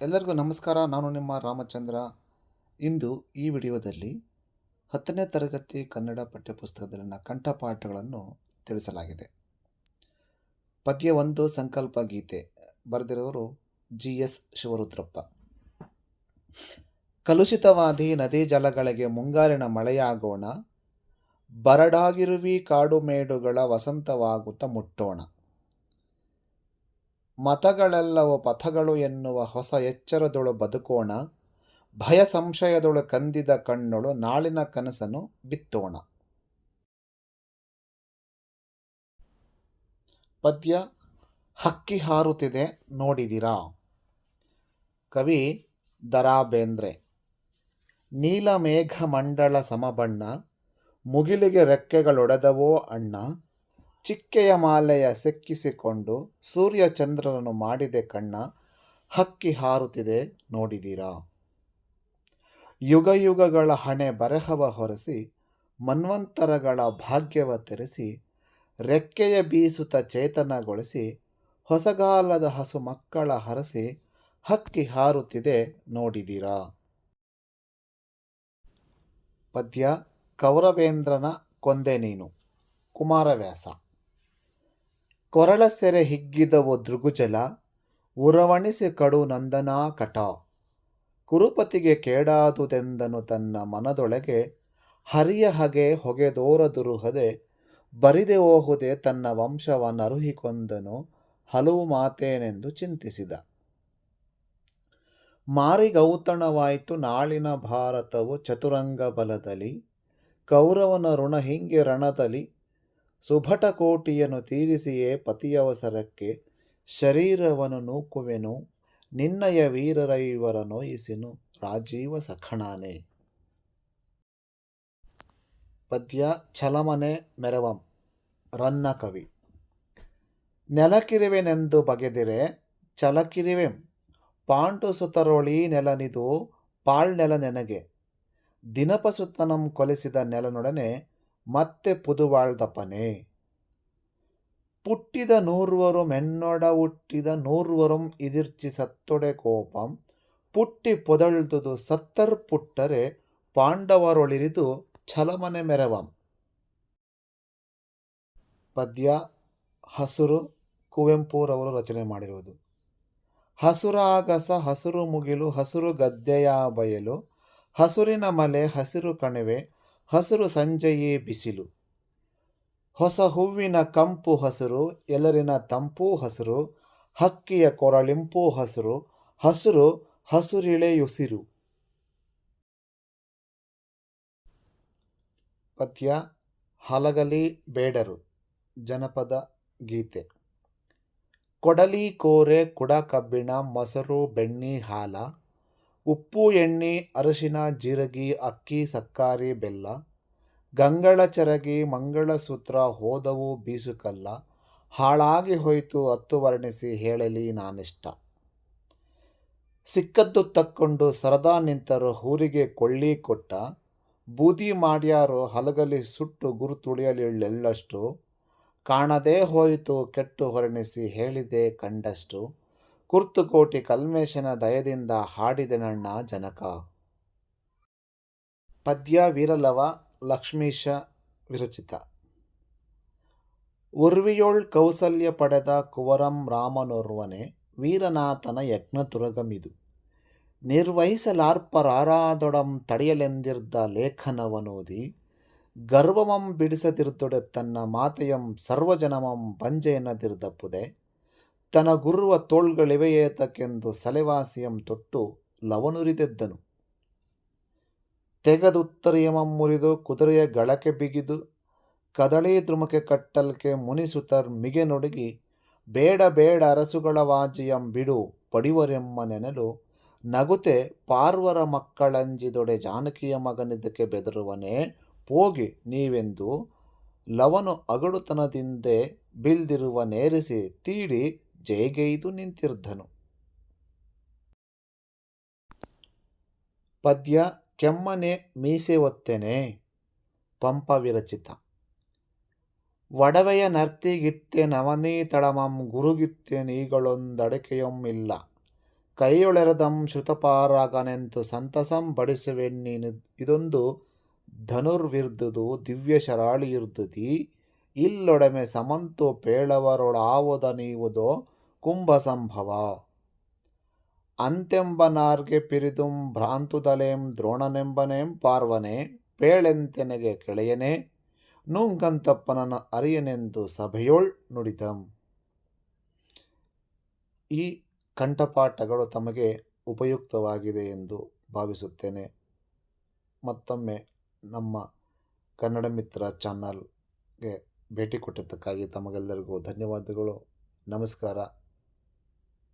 ಎಲ್ಲರಿಗೂ ನಮಸ್ಕಾರ. ನಾನು ನಿಮ್ಮ ರಾಮಚಂದ್ರ. ಇಂದು ಈ ವಿಡಿಯೋದಲ್ಲಿ ಹತ್ತನೇ ತರಗತಿ ಕನ್ನಡ ಪಠ್ಯಪುಸ್ತಕದಲ್ಲಿನ ಕಂಠಪಾಠಗಳನ್ನು ತಿಳಿಸಲಾಗಿದೆ. ಪದ್ಯ ಒಂದು, ಸಂಕಲ್ಪ, ಗೀತೆ ಬರೆದಿರೋರು ಜಿ. ಎಸ್. ಶಿವರುದ್ರಪ್ಪ. ಕಲುಷಿತವಾದಿ ನದಿ ಜಲಗಳಿಗೆ ಮುಂಗಾರಿನ ಮಳೆಯಾಗೋಣ, ಬರಡಾಗಿರುವಿ ಕಾಡು ಮೇಡುಗಳ ವಸಂತವಾಗುತ್ತ ಮುಟ್ಟೋಣ. ಮತಗಳೆಲ್ಲವೂ ಪಥಗಳು ಎನ್ನುವ ಹೊಸ ಎಚ್ಚರದೊಳು ಬದುಕೋಣ, ಭಯ ಸಂಶಯದೊಳು ಕಂದಿದ ಕಣ್ಣೊಳು ನಾಳಿನ ಕನಸನ್ನು ಬಿತ್ತೋಣ. ಪದ್ಯ, ಹಕ್ಕಿ ಹಾರುತ್ತಿದೆ ನೋಡಿದಿರಾ? ಕವಿ ದರಾಬೇಂದ್ರೆ ನೀಲಮೇಘ ಮಂಡಳ ಸಮಬಣ್ಣ, ಮುಗಿಲಿಗೆ ರೆಕ್ಕೆಗಳೊಡೆದವೋ ಅಣ್ಣ ಚಿಕ್ಕೆಯ ಮಾಲೆಯ ಸೆಕ್ಕಿಸಿಕೊಂಡು ಸೂರ್ಯ ಚಂದ್ರನನ್ನು ಮಾಡಿದೆ ಕಣ್ಣ, ಹಕ್ಕಿ ಹಾರುತ್ತಿದೆ ನೋಡಿದೀರಾ? ಯುಗ ಯುಗಗಳ ಹಣೆ ಬರಹವ ಹೊರಸಿ, ಮನ್ವಂತರಗಳ ಭಾಗ್ಯವ ತೆರೆಸಿ, ರೆಕ್ಕೆಯ ಬೀಸುತ್ತ ಚೇತನಗೊಳಿಸಿ, ಹೊಸಗಾಲದ ಹಸು ಮಕ್ಕಳ ಹರಸಿ, ಹಕ್ಕಿ ಹಾರುತ್ತಿದೆ ನೋಡಿದಿರಾ? ಪದ್ಯ, ಕೌರವೇಂದ್ರನ ಕೊಂದೆ ನೀನು, ಕುಮಾರವ್ಯಾಸ. ಕೊರಳ ಸೆರೆ ಹಿಗ್ಗಿದವು ದೃಗುಜಲ, ಉರವಣಿಸಿ ಕಡು ನಂದನಾ ಕಟ. ಕುರುಪತಿಗೆ ಕೇಡಾದುದೆಂದನು ತನ್ನ ಮನದೊಳಗೆ, ಹರಿಯ ಹಗೆ ಹೊಗೆದೋರದುರುಹದೆ, ಬರಿದೆ ಓಹುದೆ ತನ್ನ ವಂಶವನ್ನರುಹಿಕೊಂದನು ಹಲವು ಮಾತೇನೆಂದು ಚಿಂತಿಸಿದ. ಮಾರಿಗೌತಣವಾಯಿತು ನಾಳಿನ ಭಾರತವು ಚತುರಂಗ ಬಲದಲ್ಲಿ, ಕೌರವನ ಋಣ ಹಿಂಗೆ ರಣದಲ್ಲಿ ಸುಭಟಕೋಟಿಯನ್ನು ತೀರಿಸಿಯೇ ಪತಿಯವಸರಕ್ಕೆ ಶರೀರವನ್ನು ನೂಕುವೆನು, ನಿನ್ನಯ ವೀರರೈವರ ನೋಯಿಸಿನು ರಾಜೀವ ಸಖಣಾನೆ. ಪದ್ಯ, ಛಲಮನೆ ಮೆರವಂ, ರನ್ನ ಕವಿ. ನೆಲಕಿರಿವೆನೆಂದು ಬಗೆದಿರೆ ಚಲಕಿರಿವೆಂ ಪಾಂಡು ಸುತರೊಳಿ ನೆಲನಿದು, ಪಾಳ್ನೆಲ ನೆನಗೆ. ದಿನಪಸುತನಂ ಕೊಲಿಸಿದ ನೆಲನೊಡನೆ ಮತ್ತೆ ಪುದುವಾಳ್ದಪ್ಪನೆ. ಪುಟ್ಟಿದ ನೂರ್ವರು ಮೆನ್ನೊಡ ಹುಟ್ಟಿದ ನೂರ್ವರುಂ ಇದಿರ್ಚಿ ಸತ್ತೊಡೆ ಕೋಪಂ. ಪುಟ್ಟಿ ಪೊದಳ್ದುದು ಸತ್ತರ್ ಪುಟ್ಟರೆ ಪಾಂಡವರೊಳಿರಿದು ಛಲಮನೆ ಮೆರವಂ. ಪದ್ಯ, ಹಸುರು, ಕುವೆಂಪುರವರು ರಚನೆ ಮಾಡಿರುವುದು. ಹಸುರಾಗಸ ಹಸುರು ಮುಗಿಲು, ಹಸುರು ಗದ್ದೆಯ ಬಯಲು, ಹಸುರಿನ ಮಲೆ ಹಸಿರು ಕಣಿವೆ ಹಸಿರು ಸಂಜೆಯೇ ಬಿಸಿಲು. ಹೊಸ ಹೂವಿನ ಕಂಪು ಹಸಿರು ಎಲರಿನ ತಂಪು ಹಸಿರು, ಹಕ್ಕಿಯ ಕೊರಳಿಂಪು ಹಸಿರು ಹಸಿರು ಹಸುರಿಳೆಯುಸಿರು. ಪದ್ಯ, ಹಲಗಲಿ ಬೇಡರು, ಜನಪದ ಗೀತೆ. ಕೊಡಲಿ ಕೋರೆ ಕುಡ ಕಬ್ಬಿಣ, ಮೊಸರು ಬೆಣ್ಣಿ ಹಾಲ ಉಪ್ಪು, ಎಣ್ಣೆ, ಅರಶಿನ, ಜೀರಗಿ, ಅಕ್ಕಿ, ಸಕ್ಕಾರಿ, ಬೆಲ್ಲ, ಗಂಗಳ ಚರಗಿ, ಮಂಗಳಸೂತ್ರ, ಹೋದವು ಬೀಸುಕಲ್ಲ, ಹಾಳಾಗಿ ಹೋಯಿತು ಹತ್ತು ವರ್ಣಿಸಿ ಹೇಳಲಿ ನಾನಿಷ್ಟ. ಸಿಕ್ಕದ್ದು ತಕ್ಕೊಂಡು ಸರದಾ ನಿಂತರು ಊರಿಗೆ ಕೊಳ್ಳಿ ಕೊಟ್ಟ, ಬೂದಿ ಮಾಡ್ಯಾರು ಹಲಗಲಿ ಸುಟ್ಟು ಗುರುತುಳಿಯಲಿಳ್ಳೆಳ್ಳಷ್ಟು ಕಾಣದೇ ಹೋಯಿತು ಕೆಟ್ಟು ಹೊರಣಿಸಿ ಹೇಳಿದೆ ಕಂಡಷ್ಟು ಕುರ್ತುಕೋಟಿ ಕಲ್ಮೇಶನ ದಯದಿಂದ ಹಾಡಿದೆನಣ್ಣ ಜನಕ. ಪದ್ಯ ವೀರಲವ, ಲಕ್ಷ್ಮೀಶ, ವಿರಚಿತ. ಉರ್ವಿಯೊಳ್ ಕೌಸಲ್ಯ ಪಡೆದ ಕುವರಂ ರಾಮನೋರ್ವನೆ, ವೀರನಾಥನ ಯಜ್ಞತುರಗಮಿದು. ನಿರ್ವಹಿಸಲಾರ್ಪರಾರಾದೊಡಂ ತಡೆಯಲೆಂದಿರ್ದ ಲೇಖನವನೋದಿ, ಗರ್ವಮಂ ಬಿಡಿಸದಿರ್ದೊಡೆ ತನ್ನ ಮಾತೆಯಂ ಸರ್ವಜನಮಂ ಬಂಜೆಯನ್ನದಿರ್ದಪ್ಪುದೆ ತನ ಗುರುವ ತೋಳ್ಗಳಿವೆಯೇತಕ್ಕೆಂದು ಸಲೆವಾಸಿಯಂ ತೊಟ್ಟು ಲವನುರಿದೆದ್ದನು ತೆಗದುತ್ತರಿಯಮಂ ಮುರಿದು ಕುದುರೆಯ ಗಳಕೆ ಬಿಗಿದು ಕದಳಿ ದ್ರುಮಕ್ಕೆ ಕಟ್ಟಲ್ಕೆ ಮುನಿಸುತರ್ ಮಿಗೆ ನುಡುಗಿ ಬೇಡ ಬೇಡ ಅರಸುಗಳ ವಾಜಿಯಂ ಬಿಡು ಪಡಿವರೆಮ್ಮ ನೆನಲು ನಗುತೆ ಪಾರ್ವರ ಮಕ್ಕಳಂಜಿದೊಡೆ ಜಾನಕಿಯ ಮಗನಿದ್ದಕ್ಕೆ ಬೆದರುವನೇ ಹೋಗಿ ನೀವೆಂದು ಲವನು ಅಗಡುತನದಿಂದೆ ಬಿಲ್ದಿರುವ ನೇರಿಸಿ ತೀಡಿ ಜೈಗೈದು ನಿಂತಿರ್ಧನು ಪದ್ಯ, ಕೆಮ್ಮನೆ ಮೀಸೆ ಒತ್ತೆನೆ ಪಂಪ ವಿರಚಿತ. ಒಡವೆಯ ನರ್ತಿಗಿತ್ತೆ ನವನೀ ತಳಮಂ ಗುರುಗಿತ್ತೆ ನೀಗಳೊಂದಡಕೆಯೊಮ್ಮಿಲ್ಲ ಕೈಯೊಳೆರದಂ ಶ್ರುತಪಾರಾಗನೆಂತು ಸಂತಸಂ ಬಡಿಸುವೆಣ್ಣಿ ಇದೊಂದು ಧನುರ್ವಿರ್ದುದು, ದಿವ್ಯ ಶರಾಳಿ ಇರ್ದುದಿ ಇಲ್ಲೊಡಮೆ ಸಮಂತು ಪೇಳವರೊಳಾವುದ ನೀವುದೋ ಕುಂಭ ಸಂಭವ ಅಂತೆಂಬನಾರ್ಗೆ ಪಿರಿದುಂ ಭ್ರಾಂತುದಲೇಂ ದ್ರೋಣನೆಂಬನೇಂ ಪಾರ್ವನೆ, ಪೇಳೆಂತೆನೆಗೆ ಕೆಳೆಯನೆ ನೂಂಕಂತಪ್ಪನನ ಅರಿಯನೆಂದು ಸಭೆಯೊಳ್ ನುಡಿದಂ ಈ ಕಂಠಪಾಠಗಳು ತಮಗೆ ಉಪಯುಕ್ತವಾಗಿದೆ ಎಂದು ಭಾವಿಸುತ್ತೇನೆ. ಮತ್ತೊಮ್ಮೆ ನಮ್ಮ ಕನ್ನಡ ಮಿತ್ರ ಚಾನಲ್ಗೆ ಭೇಟಿ ಕೊಟ್ಟಿದ್ದಕ್ಕಾಗಿ ತಮಗೆಲ್ಲರಿಗೂ ಧನ್ಯವಾದಗಳು. ನಮಸ್ಕಾರ.